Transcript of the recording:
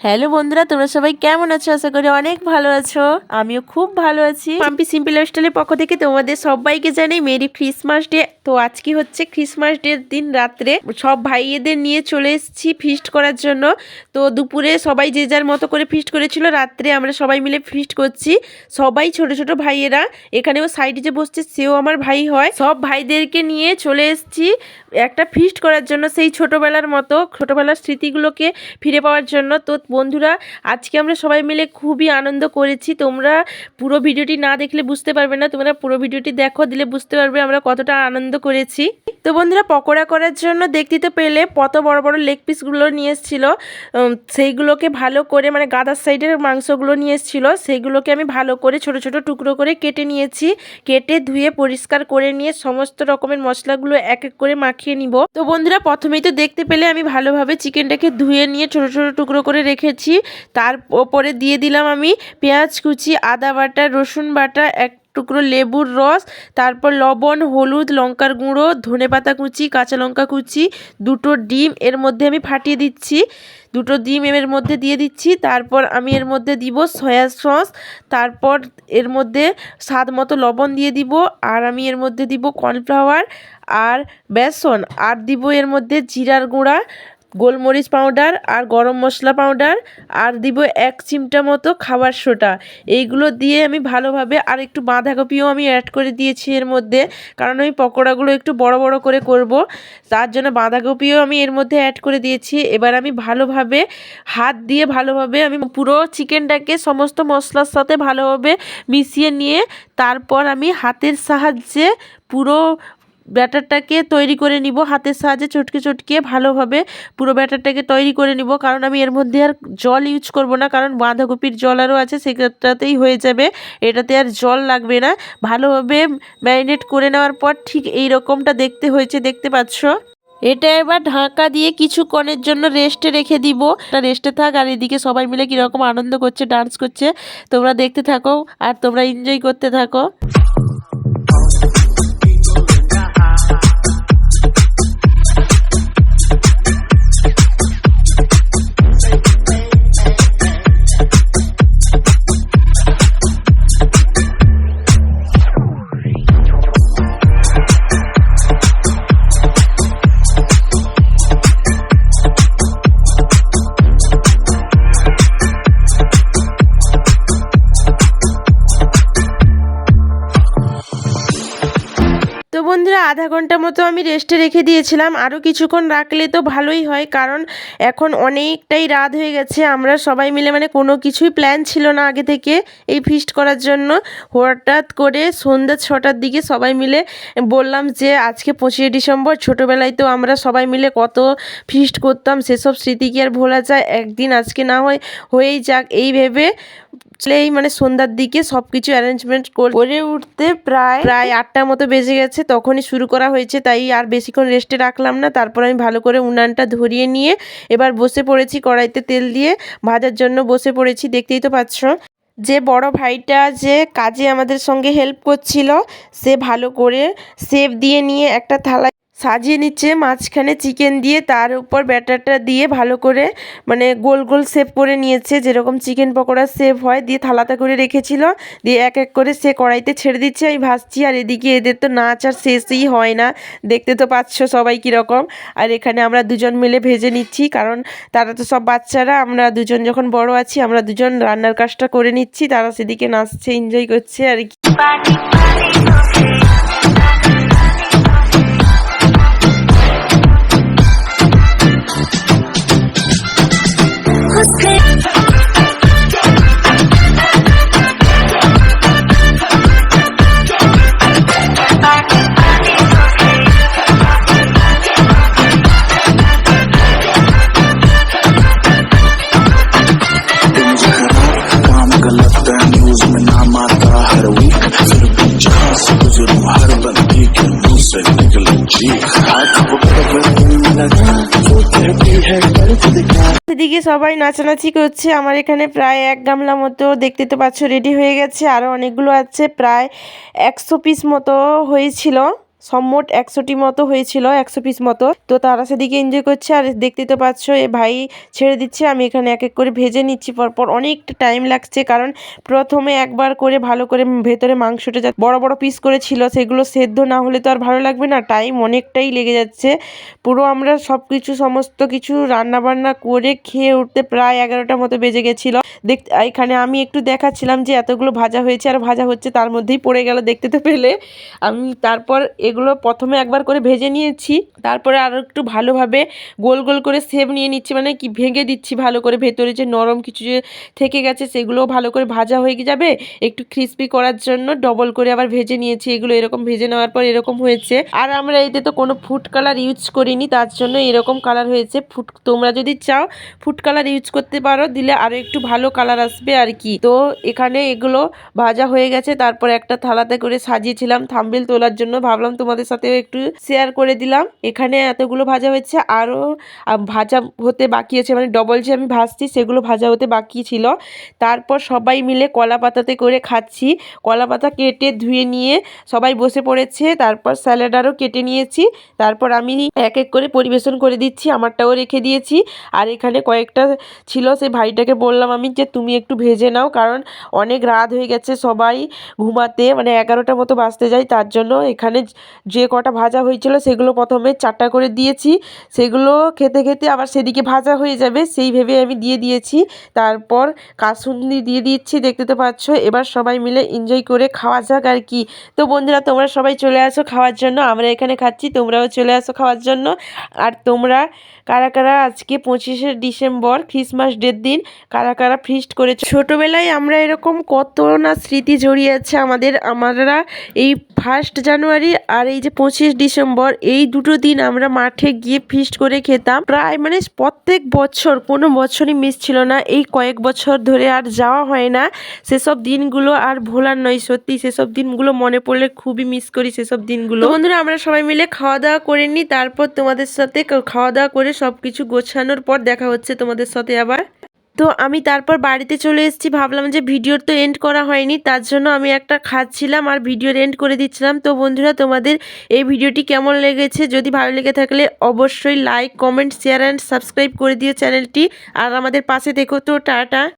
Hello বন্ধুরা, তোমরা সবাই কেমন আছো? আশা করি অনেক ভালো আছো। আমিও খুব ভালো আছি। পাম্পি সিম্পল লাইফস্টাইলের পক্ষ থেকে তোমাদের সবাইকে জানাই মেরি ক্রিসমাস ডে তো আজকে হচ্ছে ক্রিসমাস ডের দিন রাত্রে সব ভাইয়েদের নিয়ে চলে এসেছি ফিস্ট করার জন্য। তো দুপুরে সবাই যে যার মতো করে ফিস্ট করেছিল, রাত্রে আমরা সবাই মিলে ফিস্ট করছি। সবাই ছোট ছোট ভাইয়েরা, এখানেও সাইডে যে বসছে সেও আমার ভাই হয়। সব ভাইদেরকে নিয়ে চলে এসেছি একটা ফিস্ট করার জন্য সেই ছোটবেলার মতো, ছোটবেলার স্মৃতিগুলোকে ফিরে পাওয়ার জন্য। তো বন্ধুরা, আজকে আমরা সবাই মিলে খুবই আনন্দ করেছি। তোমরা পুরো ভিডিওটি না দেখলে বুঝতে পারবে না, তোমরা পুরো ভিডিওটি দেখো, দিলে বুঝতে পারবে আমরা কতটা আনন্দ করেছি। তো বন্ধুরা, পকোড়া করার জন্য দেখতে তো পেলে কত বড় বড় লেগ পিসগুলো নিয়ে এসেছিল। সেইগুলোকে ভালো করে মানে গাদার সাইডের মাংসগুলো নিয়ে এসেছিল। সেইগুলোকে আমি ভালো করে ছোট ছোট টুকরো করে কেটে নিয়েছি। কেটে ধুয়ে পরিষ্কার করে নিয়ে সমস্ত রকমের মশলাগুলো এক এক করে মাখিয়ে নিব। তো বন্ধুরা, প্রথমেই তো দেখতে পেলে আমি ভালোভাবে চিকেনটাকে ধুয়ে নিয়ে ছোট ছোট টুকরো করে রেখেছি। তার ওপরে দিয়ে দিলাম আমি পেঁয়াজ কুচি, আদা বাটা, রসুন বাটা, এক টুকরো লেবুর রস, তারপর লবণ, হলুদ, লঙ্কার গুঁড়ো, ধনে পাতা কুচি, কাঁচা লঙ্কা কুচি, দুটো ডিম, এর মধ্যে আমি ফাটিয়ে দিচ্ছি। দুটো ডিম এর মধ্যে দিয়ে দিচ্ছি, তারপর আমি এর মধ্যে দিব সয়া সস, তারপর এর মধ্যে স্বাদ মতো লবণ দিয়ে দিব, আর আমি এর মধ্যে দিব কর্নফ্লাওয়ার আর বেসন, আর দিব এর মধ্যে জিরার গুঁড়া গোলমরিচ পাউডার আর গরম মশলা পাউডার আর দিব এক চিমটা মতো খাবার সোটা এইগুলো দিয়ে আমি ভালোভাবে আর একটু বাঁধাকপিও আমি অ্যাড করে দিয়েছি এর মধ্যে। কারণ আমি পকোড়াগুলো একটু বড় বড় করে করব। তার জন্য বাঁধাকপিও আমি এর মধ্যে অ্যাড করে দিয়েছি। এবার আমি ভালোভাবে হাত দিয়ে ভালোভাবে আমি পুরো চিকেনটাকে সমস্ত মশলার সাথে ভালোভাবে মিশিয়ে নিয়ে তারপর আমি হাতের সাহায্যে পুরো ব্যাটারটাকে তৈরি করে নিব হাতের সাহায্যে চটকে চটকে ভালোভাবে পুরো ব্যাটারটাকে তৈরি করে নিব। কারণ আমি এর মধ্যে আর জল ইউজ করব না, কারণ বাঁধাকপির জল আরও আছে, সেটাতেই হয়ে যাবে। এটাতে আর জল লাগবে না। ভালোভাবে ম্যারিনেট করে নেওয়ার পর ঠিক এই রকমটা দেখতে হয়েছে, দেখতে পাচ্ছ? এটা এবার ঢাকা দিয়ে কিছুক্ষণের জন্য রেস্টে রেখে দিব। রেস্টে থাক, আর এদিকে সবাই মিলে কীরকম আনন্দ করছে ডান্স করছে, তোমরা দেখতে থাকো আর তোমরা এনজয় করতে থাকো। তো বন্ধুরা, আধা ঘণ্টা মতো আমি রেস্টে রেখে দিয়েছিলাম। আরও কিছুক্ষণ রাখলে তো ভালোই হয়, কারণ এখন অনেকটাই রাত হয়ে গেছে। আমরা সবাই মিলে মানে কোনো কিছুই প্ল্যান ছিল না আগে থেকে এই ফিস্ট করার জন্য। হঠাৎ করে সন্ধ্যা ছটার দিকে সবাই মিলে বললাম যে, আজকে পঁচিশে ডিসেম্বর, ছোটোবেলায় তো আমরা সবাই মিলে কত ফিস্ট করতাম, সেসব স্মৃতি কি আর ভোলা যায়? একদিন আজকে না হয়, হয়েই যাক। এই ভেবে এই মানে সন্ধ্যার দিকে সব কিছু অ্যারেঞ্জমেন্ট করে উঠতে প্রায় প্রায় আটটার মতো বেজে গেছে, তখনই শুরু করা হয়েছে, তাই আর বেশিক্ষণ রেস্টে রাখলাম না। তারপর আমি ভালো করে উনানটা ধরিয়ে নিয়ে এবার বসে পড়েছি কড়াইতে তেল দিয়ে, ভাজার জন্য বসে পড়েছি, দেখতেই তো পাচ্ছ। যে বড় ভাইটা যে কাজে আমাদের সঙ্গে হেল্প করছিল, সে ভালো করে সেপ দিয়ে নিয়ে একটা থালায় সাজিয়ে নিচ্ছে, মাঝখানে চিকেন দিয়ে তার উপর ব্যাটারটা দিয়ে ভালো করে মানে গোল গোল শেপ করে নিয়েছে, যেরকম চিকেন পকোড়া শেপ হয়, দিয়ে থালাতে করে রেখেছিল, দিয়ে এক এক করে সে কড়াইতে ছেড়ে দিচ্ছে, আমি ভাজছি আর এদিকে এদের তো নাচ আর শেষই হয় না, দেখতে তো পাচ্ছ সবাই কীরকম, আর এখানে আমরা দুজন মিলে ভেজে নিচ্ছি, কারণ তারা তো সব বাচ্চারা, আমরা দুজন যখন বড় আছি, আমরা দুজন রান্নার কাজটা করে নিচ্ছি, তারা সেদিকে নাচছে এনজয় করছে, আর কি। সেদিকে সবাই নাচানাচি করছে। আমার এখানে প্রায় এক গামলা মতো দেখতে তো পাচ্ছ রেডি হয়ে গেছে। আরও অনেকগুলো আছে, প্রায় একশো পিস মতো হয়েছিল। সম্মোট একশোটি মতো হয়েছিল, একশো পিস মতো। তো তারা সেদিকে এনজয় করছে আর দেখতে তো পাচ্ছ, এ ভাই ছেড়ে দিচ্ছে, আমি এখানে এক এক করে ভেজে নিচ্ছি, পরপর অনেকটা টাইম লাগছে, কারণ প্রথমে একবার করে ভালো করে ভেতরে মাংসটা যা বড় বড় পিস করেছিল, সেগুলো সেদ্ধ না হলে তো আর ভালো লাগবে না টাইম অনেকটাই লেগে যাচ্ছে। পুরো আমরা সব কিছু সমস্ত কিছু রান্না বান্না করে খেয়ে উঠতে প্রায় এগারোটার মতো বেজে গেছিল। দেখ এখানে আমি একটু দেখাচ্ছিলাম যে এতগুলো ভাজা হয়েছে, আর ভাজা হচ্ছে তার মধ্যেই পড়ে গেল দেখতে তো পেলে। আমি তারপর এগুলো প্রথমে একবার করে ভেজে নিয়েছি। তারপরে আরও একটু ভালোভাবে গোল গোল করে সেভ নিয়ে নিচ্ছি মানে কি ভেঙে দিচ্ছি ভালো করে। ভেতরে যে নরম কিছু যে থেকে গেছে সেগুলোও ভালো করে ভাজা হয়ে যাবে। একটু ক্রিস্পি করার জন্য ডবল করে আবার ভেজে নিয়েছি। এগুলো এরকম ভেজে নেওয়ার পর এরকম হয়েছে। আর আমরা এতে তো কোনো ফুড কালার ইউজ করিনি, তার জন্য এরকম কালার হয়েছে। ফুড তোমরা যদি চাও ফুড কালার ইউজ করতে পারো, দিলে আরও একটু ভালো কালার আসবে আর কি। তো এখানে এগুলো ভাজা হয়ে গেছে। তারপর একটা থালাতে করে সাজিয়েছিলাম। থাম্বেল তোলার জন্য ভাবলাম তোমাদের সাথেও একটু শেয়ার করে দিলাম। এখানে এতগুলো ভাজা হয়েছে আরও ভাজা হতে বাকি আছে মানে ডবল যে আমি ভাজছি, সেগুলো ভাজা হতে বাকি ছিল। তারপর সবাই মিলে কলা পাতাতে করে খাচ্ছি। কলা পাতা কেটে ধুয়ে নিয়ে সবাই বসে পড়েছে, তারপর স্যালাড আরও কেটে নিয়েছি। তারপর আমি এক এক করে পরিবেশন করে দিচ্ছি, আমারটাও রেখে দিয়েছি। আর এখানে কয়েকটা ছিল সেই ভাইটাকে বললাম আমি যে, তুমি একটু ভেজে নাও। কারণ অনেক রাত হয়ে গেছে সবাই ঘুমাতে মানে এগারোটা মতো বাজতে যায়, তার জন্য এখানে যে কটা ভাজা হয়েছিল সেগুলো প্রথমে চারটা করে দিয়েছি। সেগুলো খেতে খেতে আবার সেদিকে ভাজা হয়ে যাবে, সেই ভেবে আমি দিয়ে দিয়েছি। তারপর কাসুন্দি দিয়ে দিচ্ছি, দেখতে তো পাচ্ছ। এবার সবাই মিলে এনজয় করে খাওয়া যাক আর কি। তো বন্ধুরা, তোমরা সবাই চলে আসো খাওয়ার জন্য। আমরা এখানে খাচ্ছি, তোমরাও চলে আসো খাওয়ার জন্য। আর তোমরা কারা কারা আজকে পঁচিশে ডিসেম্বর ক্রিসমাস ডের দিন, কারা কারা ফিস্ট করেছ? ছোটোবেলায় আমরা এরকম কত না স্মৃতি জড়িয়ে আছে আমাদের, আমরা এই ফার্স্ট জানুয়ারি আর এই যে পঁচিশ ডিসেম্বর এই দুটো দিন আমরা মাঠে গিয়ে ফিস্ট করে খেতাম। প্রায় মানে প্রত্যেক বছর, কোনো বছরই মিস ছিল না। এই কয়েক বছর ধরে আর যাওয়া হয় না। সেসব দিনগুলো আর ভোলার নয়, সত্যি সেসব দিনগুলো মনে পড়লে খুবই মিস করি সেসব দিনগুলো। বন্ধুরা, আমরা সবাই মিলে খাওয়া দাওয়া করে নিই। তারপর তোমাদের সাথে খাওয়া দাওয়া করে সব কিছু গোছানোর পর দেখা হচ্ছে তোমাদের সাথে আবার। তো আমি তারপর বাড়িতে চলে এসেছি। ভাবলাম যে ভিডিওর তো এন্ড করা হয়নি, তার জন্য আমি একটা খাচ্ছিলাম আর ভিডিওর এন্ড করে দিচ্ছিলাম। তো বন্ধুরা, তোমাদের এই ভিডিওটি কেমন লেগেছে? যদি ভালো লেগে থাকলে অবশ্যই like comment share and subscribe করে দিও চ্যানেলটি। আর আমাদের পাশে দেখো তো, টাটা।